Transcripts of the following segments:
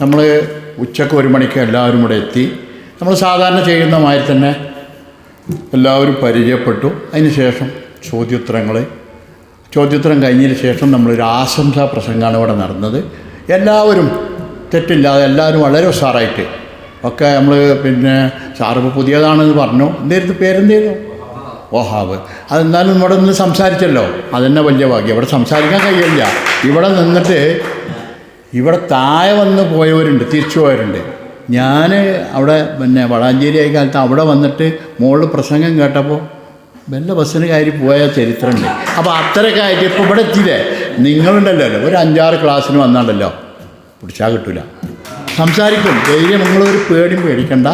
നമ്മൾ ഉച്ചയ്ക്ക് ഒരു മണിക്ക് എല്ലാവരും കൂടെ എത്തി. നമ്മൾ സാധാരണ ചെയ്യുന്ന മാതിരി തന്നെ എല്ലാവരും പരിചയപ്പെട്ടു. അതിന് ശേഷം ചോദ്യോത്തരങ്ങൾ ചോദ്യോത്തരം കഴിഞ്ഞതിന് ശേഷം നമ്മളൊരു ആശംസാ പ്രസംഗമാണ് ഇവിടെ നടന്നത്. എല്ലാവരും തെറ്റില്ലാതെ എല്ലാവരും വളരെ ഉഷാറായിട്ട് ഒക്കെ നമ്മൾ പിന്നെ സാറിപ്പോൾ പുതിയതാണെന്ന് പറഞ്ഞു? എന്തായിരുന്നു പേരെന്തായിരുന്നു ഓഹാവ്. അതെന്നാലും ഇവിടെ നിന്ന് സംസാരിച്ചല്ലോ. അതെന്നെ വലിയ ഭാഗ്യം. ഇവിടെ സംസാരിക്കാൻ കഴിയില്ല. ഇവിടെ നിന്നിട്ട് ഇവിടെ താഴെ വന്ന് പോയവരുണ്ട് തിരിച്ചു പോയവരുണ്ട്. ഞാൻ അവിടെ പിന്നെ വളാഞ്ചേരി ആയി കാലത്ത് അവിടെ വന്നിട്ട് മുകളിൽ പ്രസംഗം കേട്ടപ്പോൾ വല്ല ബസ്സിന് കയറി പോയ ചരിത്രമുണ്ട്. അപ്പോൾ അത്രയൊക്കെ ആയിട്ട് ഇപ്പോൾ ഇവിടെ എത്തിയില്ലേ? നിങ്ങളുണ്ടല്ലോ ഒരു അഞ്ചാറ് ക്ലാസ്സിന് വന്നാണ്ടല്ലോ പിടിച്ചാൽ കിട്ടില്ല സംസാരിക്കും ധൈര്യം നിങ്ങളൊരു പേടിയും പേടിക്കണ്ട.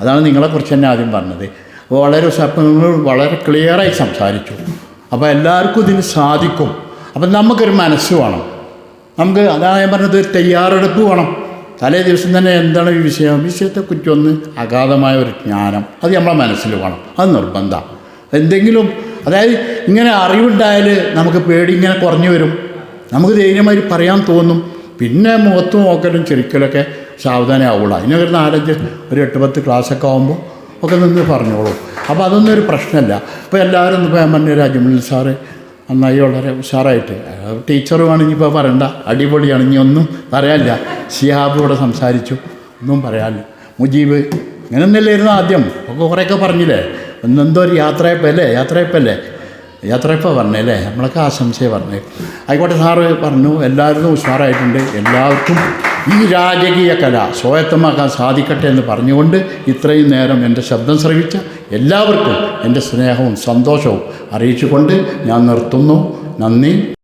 അതാണ് നിങ്ങളെക്കുറിച്ച് തന്നെ ആദ്യം പറഞ്ഞത്. അപ്പോൾ വളരെ നിങ്ങൾ വളരെ ക്ലിയറായി സംസാരിച്ചു. അപ്പോൾ എല്ലാവർക്കും ഇതിന് സാധിക്കും. അപ്പം നമുക്കൊരു മനസ്സ് വേണം. നമുക്ക് അതാണ് ഞാൻ പറഞ്ഞത് തയ്യാറെടുപ്പ് വേണം. തലേ ദിവസം തന്നെ എന്താണ് ഈ വിഷയം? വിഷയത്തെക്കുറിച്ച് ഒന്ന് അഗാധമായ ഒരു ജ്ഞാനം. അത് നമ്മളെ മനസ്സിൽ വേണം. അത് നിർബന്ധമാണ് എന്തെങ്കിലും അതായത് ഇങ്ങനെ അറിവുണ്ടായാൽ നമുക്ക് പേടി ഇങ്ങനെ കുറഞ്ഞു വരും. നമുക്ക് ധൈര്യമായി പറയാൻ തോന്നും. പിന്നെ മുഖത്ത് നോക്കലും ചിരിക്കലൊക്കെ സാവധാനം ആവുള്ളൂ. ഒരു നാലഞ്ച് ഒരു എട്ട് പത്ത് ക്ലാസ്സൊക്കെ ആകുമ്പോൾ ഒക്കെ നിന്ന് പറഞ്ഞോളൂ. അപ്പോൾ അതൊന്നും ഒരു പ്രശ്നമല്ല. ഇപ്പോൾ എല്ലാവരും ഇപ്പോൾ പറഞ്ഞ രാജമണി സാറ് നന്നായി വളരെ ഉഷാറായിട്ട്. ടീച്ചറുമാണ് ഇനിയിപ്പോൾ പറയണ്ട. അടിപൊളിയാണ് ഇനി ഒന്നും പറയാനില്ല. ഷിഹാബ് ഇവിടെ സംസാരിച്ചു. ഒന്നും പറയാനില്ല. മുജീബ് ഇങ്ങനെ ഒന്നല്ലായിരുന്നു ആദ്യം. ഒക്കെ കുറേയൊക്കെ പറഞ്ഞില്ലേ? ഒന്നെന്തോ ഒരു യാത്രയപ്പല്ലേ യാത്രയപ്പല്ലേ? യാത്രയപ്പം പറഞ്ഞല്ലേ നമ്മളൊക്കെ ആശംസയെ പറഞ്ഞേ. ആയിക്കോട്ടെ സാറ് പറഞ്ഞു. എല്ലാവരും ഉഷാറായിട്ടുണ്ട്. എല്ലാവർക്കും ഈ രാജകീയ കല സ്വായത്തമാക്കാൻ സാധിക്കട്ടെ എന്ന് പറഞ്ഞുകൊണ്ട് ഇത്രയും നേരം എന്റെ ശബ്ദം ശ്രവിച്ച എല്ലാവർക്കും എന്റെ സ്നേഹവും സന്തോഷവും അറിയിച്ചുകൊണ്ട് ഞാൻ നിർത്തുന്നു. നന്ദി.